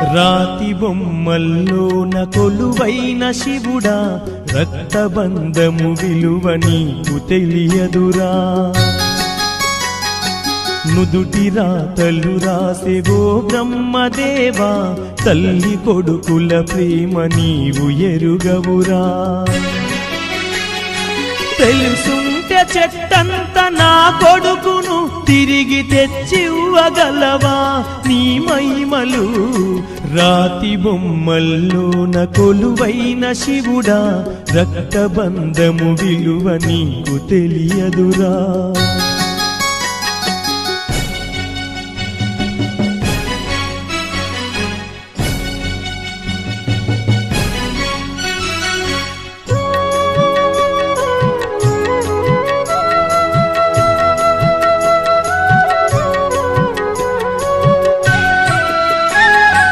రాతి బొమ్మల్లోన కొలువైన శివుడా రక్తబంధము విలువ నీకు తెలియదురా. నుదుటి రాతలు రాసెవో బ్రహ్మదేవా తల్లి కొడుకుల ప్రేమ నీవు ఎరుగవురా. తెలుసుంటే చెట్టంత నా తిరిగి తెచ్చివ్వగలవా నీ మైమలు రాతి బొమ్మల్లోన కొలువైన శివుడా రక్తబంధము విలువ నీకు తెలియదురా.